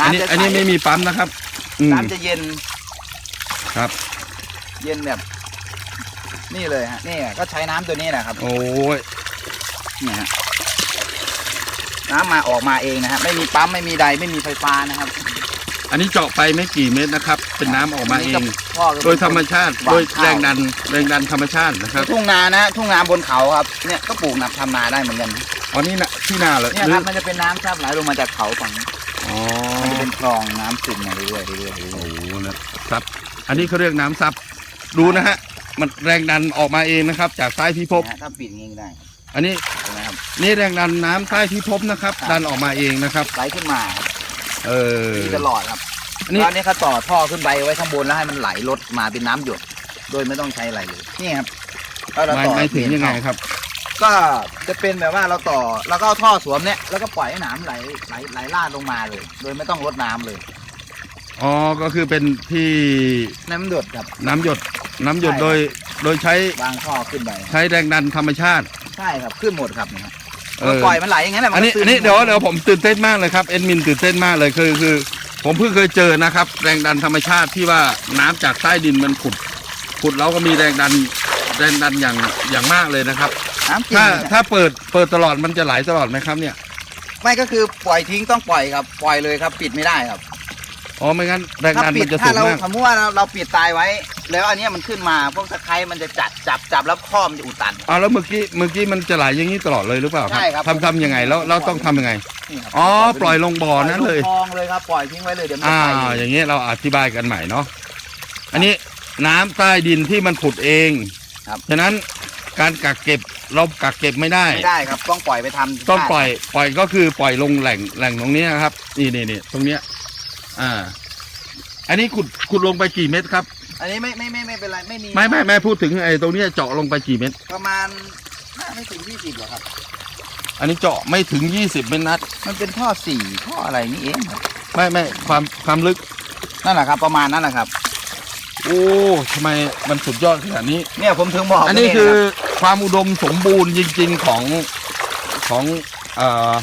อันนี้ น้ำจะใสอันนี้ไม่มีปั๊มนะครับ อืมน้ำจะเย็นครับ เย็นแบบ นี่เลยฮะนี่ก็ใช้น้ำตัวนี้แหละครับโอ้ยเนี่ยฮะน้ำมาออกมาเองนะครับไม่มีปั๊มไม่มีใดไม่มีไฟฟ้านะครับอันนี้เจาะไปไม่กี่เมตรนะครับ เป็นน้ำออกมาเอง พ่อก็เป็นโดยธรรมชาติหวานโดยข้าวแรงดัน แรงดันธรรมชาตินะครับทุ่งนานะทุ่งนาบนเขาครับเนี่ยก็ปลูกนับทำนาได้เหมือนกันอ๋อนี่นะที่นาเหรอเนี่ยหรืคอรับมันจะเป็นน้ำซับไหลลงมาจากเขาฝั่งนี้อ๋อมันจะ เป็นคลองน้ำซึมมาเรื่อยๆเรื่อยๆเรื่โอ้อยโหนะครับ อันนี้เขาเรียกน้ำซับ ดูนะฮะ มันแรงดันออกมาเองนะครับ จากใต้พิภๆพนะฮะถ้าปิดอย่างนี้ก็ได้ครับอันนี้เห็นไหมครับ นี่แรงดันน้ำใต้พิภพนะครับ ครับ ดันออกมาเองนะครับ ไหลขึ้นมาครับเออนี่ตลอดครับอันนี้ ตอนนี้เขาต่อท่อขึ้นไปไว้ข้างบนแล้วให้มันไหลลดมาเป็นน้ำหยด โดยไม่ต้องใช้อะไรเลยนี่ครับแล้วเราหมายต่อหมายถึงยังไงครับ ก็จะเป็นแบบว่าเราต่อแล้วก็เอาท่อสวมเนี่ยแล้วก็ปล่อยให้น้ำไหลไหลไหลลาดลงมาเลย โดยไม่ต้องลดน้ำเลยอ๋อก็คือเป็นที่น้ำหยดครับ น้ำหยดน้ำหยดใช่ โดยโดยใช้วางท่อขึ้นไปใช้แรงดันธรรมชาติ ใช่ครับขึ้นหมดครับเนี่ยครับเออ ปล่อยมันไหลอย่างนั้นแหละมัอันนี้ก็ซึมอันนี้เดี๋ยวเดี๋ยวผมตื่นเต้นมากเลยครับเอ็ดมินตื่นเต้นมากเลยคือคือ ผมเพิ่งเคยเจอนะครับ แรงดันธรรมชาติที่ว่าน้ำจากใต้ดินมันขุดขุดแล้วก็มีแรงดันแรงดันอย่างอย่างมากเลยนะครับ น้ำจริงถ้าเนี่ยถ้าเปิดเปิดตลอดมันจะไหลตลอดไหมครับเนี่ยไม่ก็คือปล่อยทิ้งต้องปล่อยครับปล่อยเลยครับ ปิดไม่ได้ครับ อ๋อไม่งั้นแรงถ้าดันปิมัดนจะถ้าสูงเรามากสมมติว่าเราเราปิดตายไว้ แล้วอันเนี้ยมันขึ้นมาพวกตะไคร้มันจะจับจับจับแล้วข้อมนจะอุดตัน อ๋อแล้วเมื่อกี้เมื่อกี้มันจะไหลอย่างนี้ตลอดเลยหรือเปล่าครับใช่ครับ ทำทำยังไงแล้วเราต้องทำยังไงนี่ครับอ๋อปล่อยลงบ่อนั้นเลยปล่อลงคลองเลยครับปล่อยทิ้งไว้เลยเดี๋ยวมันอ่าจะไปเองอย่างนี้เราอธิบายกันใหม่เนาะอันนี้น้ำใต้ดินที่มันผุดเองครับ ฉะนั้นการกักเก็บ เรากักเก็บไม่ได้ ไม่ได้ครับต้องปล่อยไปทำต้องปล่อยปล่อยก็คือปล่อยลงแหล่งแหล่งตรงนี้นะครับ นี่นี่นี่ตรงเนี้ย อ่า อันนี้ขุดขุดลงไปกี่เมตรครับ อันนี้ไม่ไม่ไม่ไม่เป็นไรไม่มีไม่ไม่ไม่พูดถึงไอ้ตรงเนี้ยเจาะลงไปกี่เมตรประมาณน่าไม่ถึงยี่สิบหรอกครับ อันนี้เจาะไม่ถึงยี่สิบเมตรนัด มันเป็นท่อสี่ท่ออะไรนี่เองครับไม่ไม่ความความลึกนั่นแหละครับ ประมาณนั้นแหละครับ โอ้ทำไมมันสุดยอดขนาดนี้ เนี่ยผมถึงบอกอันนี้ว่าคือเย ความอุดมสมบูรณ์จริง ๆของของเอ่อ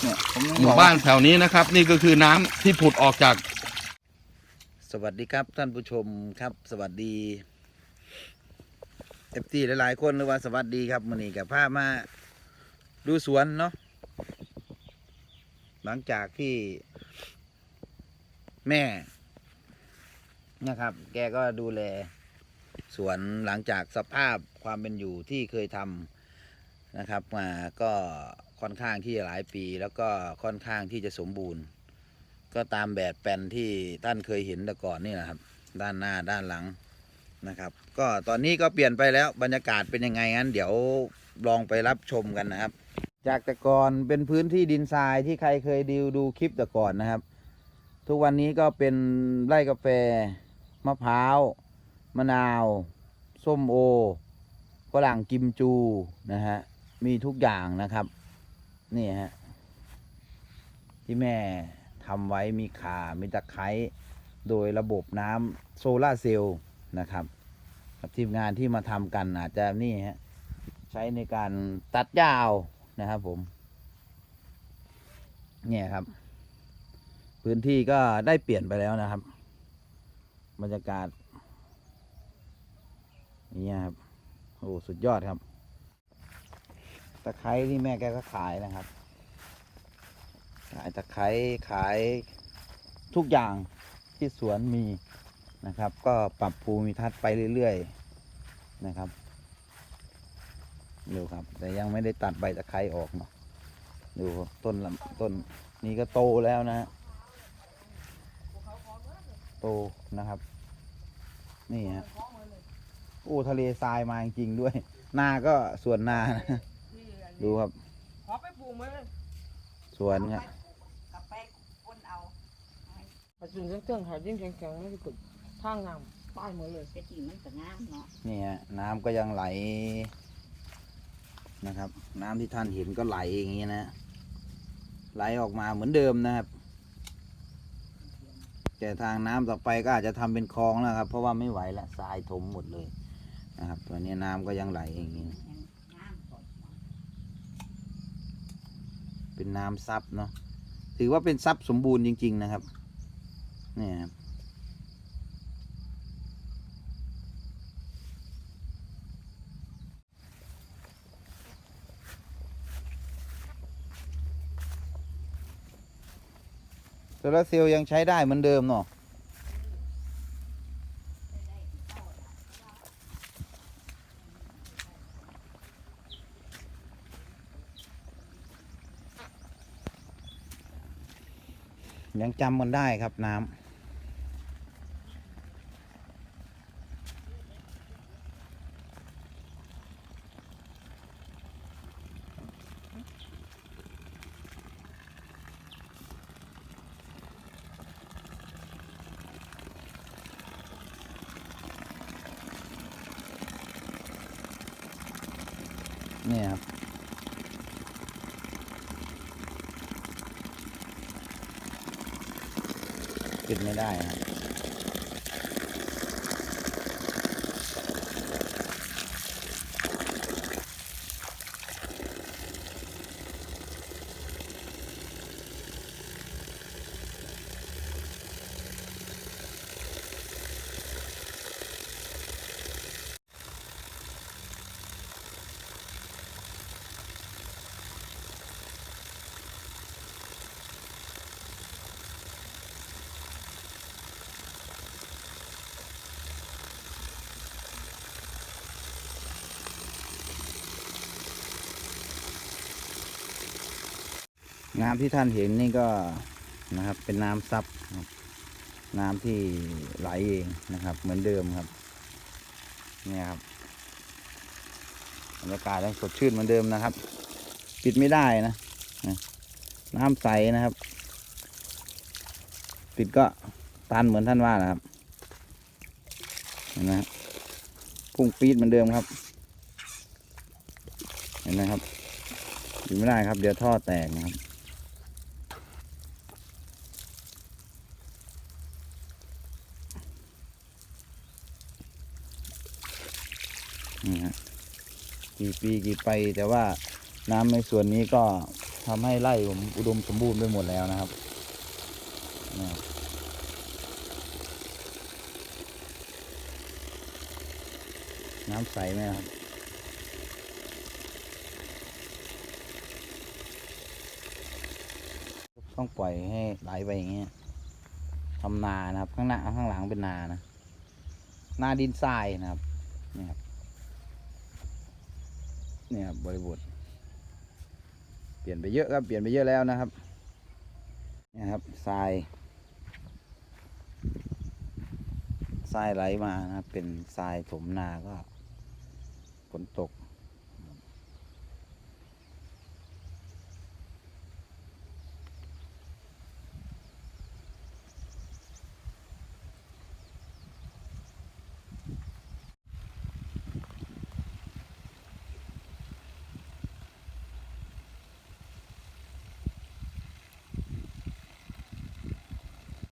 เนี่ยผมถึงหมู่อกบ้านแถวนี้นะครับ นี่ก็คือน้ำที่ผุดออกจาก สวัสดีครับท่านผู้ชมครับ สวัสดีเอฟซีหลายๆคนหรือว่าสวัสดีครับมันนี่กับพามาดูสวนเนาะหลังจากที่แม่นะครับ แกก็ดูแล สวนหลังจากสภาพความเป็นอยู่ที่เคยทำนะครับมาก็ค่อนข้างที่จะหลายปีแล้วก็ค่อนข้างที่จะสมบูรณ์ ก็ตามแบบแปลนที่ท่านเคยเห็นแต่ก่อนนี่นะครับ ด้านหน้าด้านหลังนะครับ ก็ตอนนี้ก็เปลี่ยนไปแล้วบรรยากาศเป็นยังไงงั้นเดี๋ยวลองไปรับชมกันนะครับ จากแต่ก่อนเป็นพื้นที่ดินทรายที่ใครเคยดูดูคลิปแต่ก่อนนะครับ ทุกวันนี้ก็เป็นไร่กาแฟมะพร้าว มะนาว ส้มโอฝรั่งกิมจูนะฮะ มีทุกอย่างนะครับ นี่ฮะ ที่แม่ทำไว้มีขามีตะไคร้โดยระบบน้ำโซลาร์เซลล์นะครับ กับทีมงานที่มาทำกันอาจจะนี่ฮะ ใช้ในการตัดหญ้าเอานะครับผม เนี่ยครับ พื้นที่ก็ได้เปลี่ยนไปแล้วนะครับ บรรยากาศ นี่ครับโอ้สุดยอดครับ ตะไคร้ที่แม่แกก็ขายนะครับ ขายตะไคร้ขายทุกอย่างที่สวนมีนะครับ ก็ปรับภูมิทัศน์ไปเรื่อยๆนะครับดูครับ แต่ยังไม่ได้ตัดใบตะไคร้ออกเนาะดูต้นลำต้นนี้ก็โตแล้วนะฮะโตนะครับ นี่ฮะ โอ้ทะเลทรายมาจริงๆด้วย นาก็ส่วนนานะดูครับ ขอไปปลูกมือสวนครับกับไปคนเอาปัจจุบันเครื่องหายิ่งแข็งๆไม่ได้กดทางงามป้ายหมดเลยไปจริงมันก็งามเนาะนี่ฮะน้ำก็ยังไหลนะครับ น้ำที่ท่านเห็นก็ไหลอย่างนี้นะ ไหลออกมาเหมือนเดิมนะครับ แต่ทางน้ำต่อไปก็อาจจะทำเป็นคลองแล้วครับ เพราะว่าไม่ไหวแล้วทรายถมหมดเลย นะครับ ตัวนี้น้ำก็ยังไหลอย่างนี้ เป็นน้ำซับเนาะ ถือว่าเป็นทรัพย์สมบูรณ์จริง ๆ นะครับ เนี่ยครับโซลาเซลล์ยังใช้ได้เหมือนเดิมเนาะ ยังจำมันได้ครับน้ำเนี่ยครับ ปิดไม่ได้ครับ น้ำที่ท่านเห็นนี่ก็นะครับ เป็นน้ำซับน้ำที่ไหลเองนะครับ เหมือนเดิมครับ เนี่ยครับบรรยากาศยังสดชื่นเหมือนเดิมนะครับ ปิดไม่ได้นะนะน้ำใสนะครับ ปิดก็ตันเหมือนท่านว่านะครับเห็นไหมครับพุ่งปีดเหมือนเดิมครับ เห็นไหมครับปิดไม่ได้ครับ เดี๋ยวท่อแตกนะครับ นี่ฮะกี่ปีกี่ไปแต่ว่าน้ำในส่วนนี้ก็ทำให้ไร่ผมอุดมสมบูรณ์ไปหมดแล้วนะครับน้ำใสไหมครับต้องปล่อยให้ไหลไปอย่างเงี้ยทำนานะครับ ข้างหน้าข้างหลังเป็นนานะ นาดินทรายนะครับนี่ครับ เนี่ยครับบริบท เปลี่ยนไปเยอะครับ เปลี่ยนไปเยอะแล้วนะครับเนี่ยครับทรายทรายไหลมานะครับ เป็นทรายถมนาก็ฝนตก